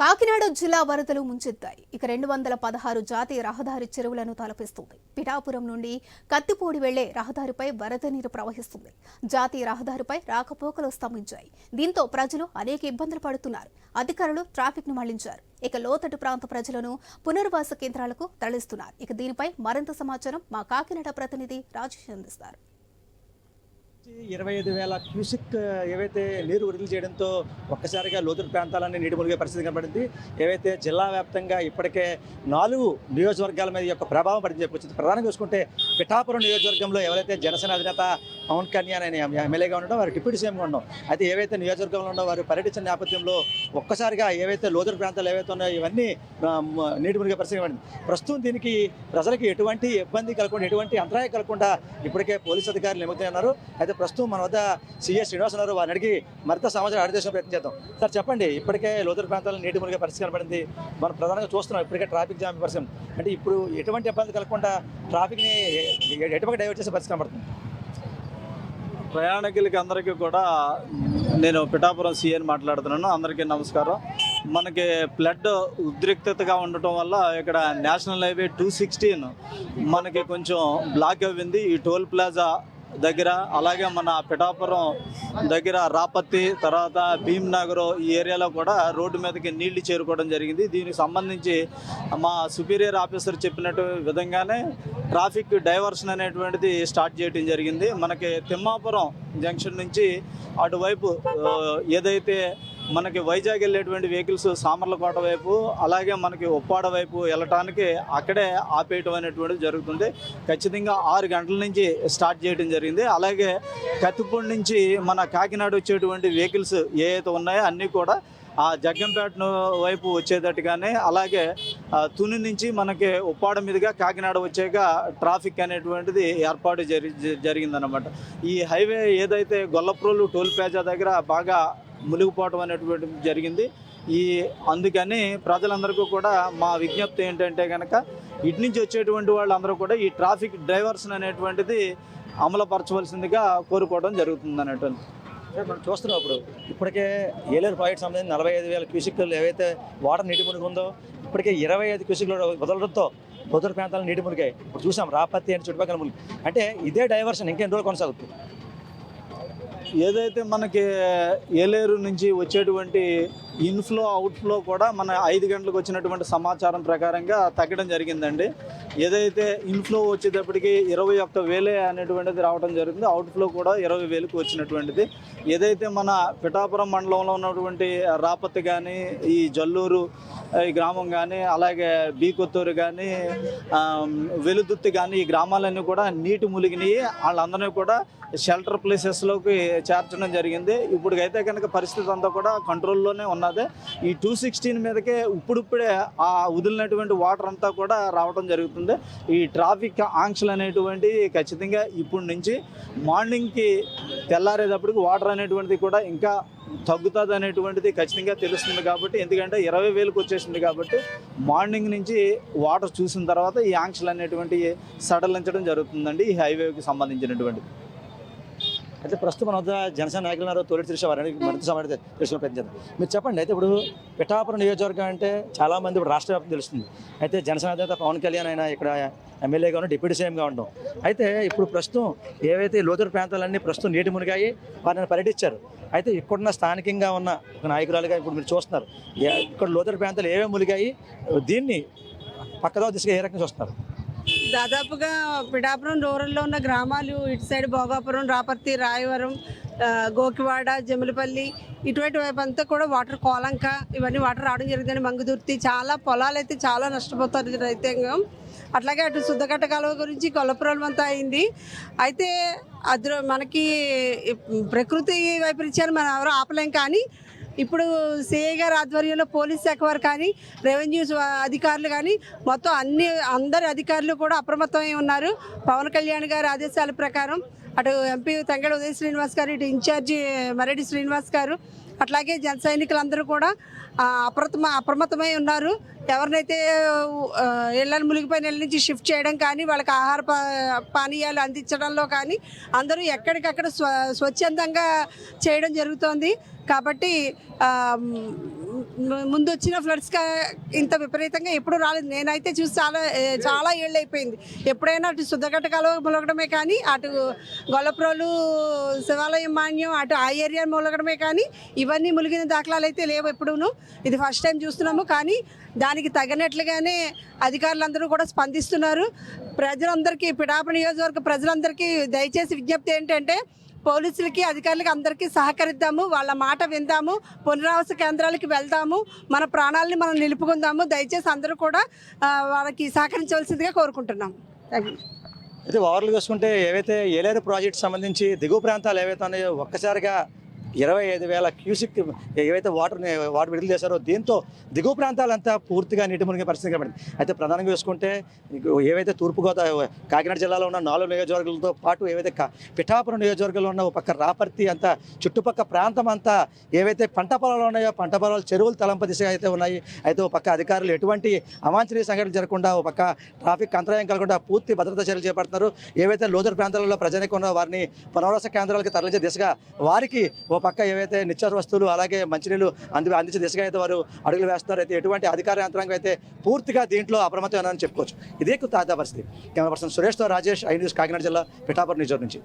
కాకినాడ జిల్లా వరదలు ముంచెత్తాయి. ఇక రెండు వందల పదహారు జాతీయ రహదారి చెరువులను తలపిస్తుంది. పిఠాపురం నుండి కత్తిపూడి వెళ్ళే రహదారిపై వరద నీరు ప్రవహిస్తుంది. జాతీయ రహదారిపై రాకపోకలు స్తంభించాయి. దీంతో ప్రజలు అనేక ఇబ్బందులు పడుతున్నారు. అధికారులు ట్రాఫిక్ను మళ్ళించారు. ఇక లోతట్టు ప్రాంత ప్రజలను పునర్వాస కేంద్రాలకు తరలిస్తున్నారు. ఇక దీనిపై మరింత సమాచారం మా కాకినాడ ప్రతినిధి రాజేష్ అందిస్తారు. ఇరవై ఐదు వేల క్యూసిక్ ఏవైతే నీరు విడుదల చేయడంతో ఒక్కసారిగా లోతురు ప్రాంతాలన్నీ నీటి మునిగే పరిస్థితి కనబడింది. ఏవైతే జిల్లా వ్యాప్తంగా ఇప్పటికే నాలుగు నియోజకవర్గాల మీద యొక్క ప్రభావం పడింది చెప్పొచ్చు ప్రధానంగా చూసుకుంటే పిఠాపురం నియోజకవర్గంలో ఎవరైతే జనసేన అధినేత పవన్ కళ్యాణ్ అనే ఎమ్మెల్యేగా ఉండడం వారు డిప్యూటీ సీఎంగా ఉండడం అయితే ఏవైతే నియోజకవర్గంలో ఉండో వారు పర్యటించిన నేపథ్యంలో ఒక్కసారిగా ఏవైతే లోతురు ప్రాంతాలు ఏవైతే ఉన్నాయో ఇవన్నీ నీటి మునిగే పరిస్థితి పడింది ప్రస్తుతం దీనికి ప్రజలకు ఎటువంటి ఇబ్బంది కలగకుండా ఎటువంటి అంతరాయం కలగకుండా ఇప్పటికే పోలీసు అధికారులు నిమగ్నం అయితే అయితే ప్రస్తుతం మన వద్ద సిఎస్ శ్రీనివాస్ ఉన్నారు. వారిని అడిగి మరింత సమాచారం అడిగేసిన ప్రయత్నం చేద్దాం. సార్ చెప్పండి ఇప్పటికే లోతట్టు ప్రాంతాల్లో నీటి మునిగే పరిస్థితి కనబడింది మనం ప్రధానంగా చూస్తున్నాం ఇప్పటికే ట్రాఫిక్ జామ్ పరిస్థితి అంటే ఇప్పుడు ఎటువంటి ఇబ్బంది కలగకుండా ట్రాఫిక్ని ఎటువంటి డైవర్ట్ చేసే పరిస్థితి కనబడుతుంది ప్రయాణికులకి అందరికీ కూడా నేను పిఠాపురం సీఎని మాట్లాడుతున్నాను. అందరికీ నమస్కారం. మనకి ఫ్లడ్ ఉద్రిక్తతగా ఉండటం వల్ల ఇక్కడ నేషనల్ హైవే టూ సిక్స్టీన్ మనకి కొంచెం బ్లాక్ అయింది ఈ టోల్ ప్లాజా దగ్గర అలాగే మన పిఠాపురం దగ్గర రాపత్తి తర్వాత భీమ్నగర్ ఈ ఏరియాలో కూడా రోడ్డు మీదకి నీళ్ళు చేరుకోవడం జరిగింది. దీనికి సంబంధించి మా సుపీరియర్ ఆఫీసర్ చెప్పినట్టు విధంగానే ట్రాఫిక్ డైవర్షన్ అనేటువంటిది స్టార్ట్ చేయడం జరిగింది. మనకి తిమ్మాపురం జంక్షన్ నుంచి అటువైపు ఏదైతే మనకి వైజాగ్ వెళ్ళేటువంటి వెహికల్స్ సామర్లకోట వైపు అలాగే మనకి ఉప్పాడ వైపు వెళ్ళటానికి అక్కడే ఆపేయటం అనేటువంటిది జరుగుతుంది. ఖచ్చితంగా ఆరు గంటల నుంచి స్టార్ట్ చేయడం జరిగింది. అలాగే కత్తిపూడి నుంచి మన కాకినాడ వచ్చేటువంటి వెహికల్స్ ఏ అయితే ఉన్నాయో అన్నీ కూడా ఆ జగ్గంపేట వైపు వచ్చేటట్టుగానే అలాగే తుని నుంచి మనకి ఉప్పాడ మీదుగా కాకినాడ వచ్చాక ట్రాఫిక్ అనేటువంటిది ఏర్పాటు జరి జరిగిందనమాట ఈ హైవే ఏదైతే గొల్లప్రోలు టోల్ ప్లాజా దగ్గర బాగా మునిగిపోవటం అనేటువంటి జరిగింది. ఈ అందుకని ప్రజలందరికీ కూడా మా విజ్ఞప్తి ఏంటంటే కనుక ఇటు నుంచి వచ్చేటువంటి వాళ్ళందరూ కూడా ఈ ట్రాఫిక్ డ్రైవర్స్ అనేటువంటిది అమలుపరచవలసిందిగా కోరుకోవడం జరుగుతుంది అనేటువంటి. సార్ మనం చూస్తున్నాం ఇప్పుడు. ఇప్పటికే ఏలేరు ప్రాజెక్ట్ సంబంధించి నలభై ఐదు వేల క్యూసిక్లు ఏవైతే వాటర్ నీటి మునిగి ఉందో ఇప్పటికే ఇరవై ఐదు క్యూసిక్లు వదలడంతో పొద్దున ప్రాంతాలు నీటి మునిగాయి. ఇప్పుడు చూసాం రాపత్తి అని చుట్టుపక్కల మునిగి. అంటే ఇదే డైవర్షన్ ఇంకెన్ని రోజులు కొనసాగుతుంది? ఏదైతే మనకి ఏలేరు నుంచి వచ్చేటువంటి ఇన్ఫ్లో అవుట్ఫ్లో కూడా మన ఐదు గంటలకు వచ్చినటువంటి సమాచారం ప్రకారంగా తగ్గడం జరిగిందండి. ఏదైతే ఇన్ఫ్లో వచ్చేటప్పటికి ఇరవై ఒక్క వేలే అనేటువంటిది రావడం జరిగింది. అవుట్ఫ్లో కూడా ఇరవై వేలకు వచ్చినటువంటిది. ఏదైతే మన పిఠాపురం మండలంలో ఉన్నటువంటి రాపతి కానీ ఈ జల్లూరు ఈ గ్రామం కానీ అలాగే బీకొత్తూరు కానీ వెలుదుత్తి కానీ ఈ గ్రామాలన్నీ కూడా నీటి మునిగినాయి వాళ్ళందరినీ కూడా షెల్టర్ ప్లేసెస్లోకి చేర్చడం జరిగింది. ఇప్పుడుకైతే కనుక పరిస్థితి అంతా కూడా కంట్రోల్లోనే ఉన్నది. ఈ టూ సిక్స్టీన్ మీదకే ఇప్పుడిప్పుడే ఆ వదిలినటువంటి వాటర్ అంతా కూడా రావడం జరుగుతుంది. ఈ ట్రాఫిక్ ఆంక్షలు అనేటువంటివి ఖచ్చితంగా ఇప్పటి నుంచి మార్నింగ్కి తెల్లారేటప్పటికి వాటర్ అనేటువంటిది కూడా ఇంకా తగ్గుతుంది అనేటువంటిది ఖచ్చితంగా తెలుస్తుంది కాబట్టి ఎందుకంటే ఇరవై వేలకు వచ్చేసింది కాబట్టి మార్నింగ్ నుంచి వాటర్ చూసిన తర్వాత ఈ ఆంక్షలు అనేటువంటి సడలించడం జరుగుతుందండి ఈ హైవేకి సంబంధించినటువంటిది. అయితే ప్రస్తుతం మన వద్ద జనసేన నాయకులు ఉన్నారు తొలి తెలిసే వారిని మరింత సమాచారం తెలుసుకునే ప్రయత్నం మీరు చెప్పండి అయితే ఇప్పుడు పిఠాపురం నియోజకవర్గం అంటే చాలామంది ఇప్పుడు రాష్ట్ర వ్యాప్తం తెలుస్తుంది. అయితే జనసేన అధినేత పవన్ కళ్యాణ్ ఆయన ఇక్కడ ఎమ్మెల్యేగా ఉండడం డిప్యూటీ సీఎంగా ఉండడం అయితే ఇప్పుడు ప్రస్తుతం ఏవైతే లోతరు ప్రాంతాలన్నీ ప్రస్తుతం నీటి మునిగాయి వారిని పర్యటించారు. అయితే ఇక్కడున్న స్థానికంగా ఉన్న నాయకురాలుగా ఇప్పుడు మీరు చూస్తున్నారు. ఇక్కడ లోతరు ప్రాంతాలు ఏమేమి మునిగాయి దీన్ని పక్కదో దిశగా ఏ రకంగా చూస్తున్నారు? దాదాపుగా పిఠాపురం రూరల్లో ఉన్న గ్రామాలు ఇటు సైడ్ భోగాపురం రాపర్తి రాయవరం గోకివాడ జములపల్లి ఇటువంటి వైపు అంతా కూడా వాటర్ కోలంక ఇవన్నీ వాటర్ రావడం జరిగిందని మంగుదుర్తి చాలా పొలాలు అయితే చాలా నష్టపోతారు రైతాంగం. అట్లాగే అటు శుద్ధకట్ట కాలువ గురించి కొల్లపురం అంతా అయింది. అయితే అద్రు మనకి ప్రకృతి వైపరీత్యాన్ని మనం ఎవరు ఆపలేం కానీ ఇప్పుడు సిఐ గారి ఆధ్వర్యంలో పోలీస్ శాఖ వారు కానీ రెవెన్యూ అధికారులు కానీ మొత్తం అన్ని అందరి అధికారులు కూడా అప్రమత్తమై ఉన్నారు. పవన్ కళ్యాణ్ గారి ఆదేశాల ప్రకారం అటు ఎంపీ తంగడ ఉదయ శ్రీనివాస్ గారు ఇటు ఇన్ఛార్జి మరెడ్డి శ్రీనివాస్ గారు అట్లాగే జన సైనికులందరూ కూడా అప్రమ అప్రమత్తమై ఉన్నారు. ఎవరినైతే ఇళ్ళని మునిగిపోయిన ఇళ్ళ నుంచి షిఫ్ట్ చేయడం కానీ వాళ్ళకి ఆహార పా- పానీయాలు అందించడంలో కానీ అందరూ ఎక్కడికక్కడ స్వ స్వచ్ఛందంగా చేయడం జరుగుతోంది. కాబట్టి ముందు వచ్చిన ఫ్లడ్స్ ఇంత విపరీతంగా ఎప్పుడు రాలేదు. నేనైతే చూసి చాలా చాలా ఏళ్ళు అయిపోయింది ఎప్పుడైనా అటు శుద్ధగట్ట కాలువ ములగడమే కానీ అటు గొల్లప్రోలు శివాలయం మాన్యం అటు ఆ ఏరియా మొలగడమే కానీ ఇవన్నీ ములిగిన దాఖలాలు అయితే లేవు ఎప్పుడూను. ఇది ఫస్ట్ టైం చూస్తున్నాము. కానీ దానికి తగినట్లుగానే అధికారులందరూ కూడా స్పందిస్తున్నారు. ప్రజలందరికీ పిడాప నియోజకవర్గ ప్రజలందరికీ దయచేసి విజ్ఞప్తి ఏంటంటే పోలీసులకి అధికారులకి అందరికీ సహకరిద్దాము వాళ్ళ మాట విందాము పునరావాస కేంద్రాలకి వెళ్దాము మన ప్రాణాలని మనం నిలుపుకుందాము. దయచేసి అందరూ కూడా వాళ్ళకి సహకరించవలసిందిగా కోరుకుంటున్నాం. థ్యాంక్ యూ అయితే ఓవర్లు చూసుకుంటే ఏవైతే ఏలేరు ప్రాజెక్ట్ సంబంధించి దిగువ ప్రాంతాలు ఏవైతే ఉన్నాయో ఒక్కసారిగా ఇరవై ఐదు వేల క్యూసిక్ ఏవైతే వాటర్ వాటర్ విడుదల చేశారో దీంతో దిగువ ప్రాంతాలంతా పూర్తిగా నీటి మునిగే పరిస్థితి కనబడింది. అయితే ప్రధానంగా చూసుకుంటే ఏవైతే తూర్పుగోదావరి కాకినాడ జిల్లాలో ఉన్న నాలుగు నియోజకవర్గాలతో పాటు ఏవైతే పిఠాపురం నియోజకవర్గంలో ఉన్న ఒక పక్క రాపర్తి అంతా చుట్టుపక్క ప్రాంతం అంతా ఏవైతే పంట పొలాలు ఉన్నాయో పంట పొలాలు చెరువులు తలంప దిశగా అయితే ఉన్నాయి. అయితే ఒక పక్క అధికారులు ఎటువంటి అవాంఛనీయ సంఘటనలు జరగకుండా ఒక పక్క ట్రాఫిక్ అంతరాయం కలగకుండా పూర్తి భద్రతా చర్యలు చేపడుతున్నారు. ఏవైతే లోదర్ ప్రాంతాలలో ప్రజలకు ఉన్న వారిని పునరావాస కేంద్రాలకు తరలించే దిశగా వారికి ఓ పక్క ఏవైతే నిత్యావసర వస్తువులు అలాగే మంచినీళ్ళు అంది అందించే దిశగా అయితే వారు అడుగులు వేస్తున్నారు అయితే ఎటువంటి అధికార యంత్రాంగం అయితే పూర్తిగా దీంట్లో అప్రమత్తమైందని చెప్పుకోవచ్చు. ఇదే తాజా పరిస్థితి. కెమెరా పర్సన్ సురేష్తో రాజేష్ ఐ న్యూస్ కాకినాడ జిల్లా పిఠాపురం నియోజకవర్గం నుంచి.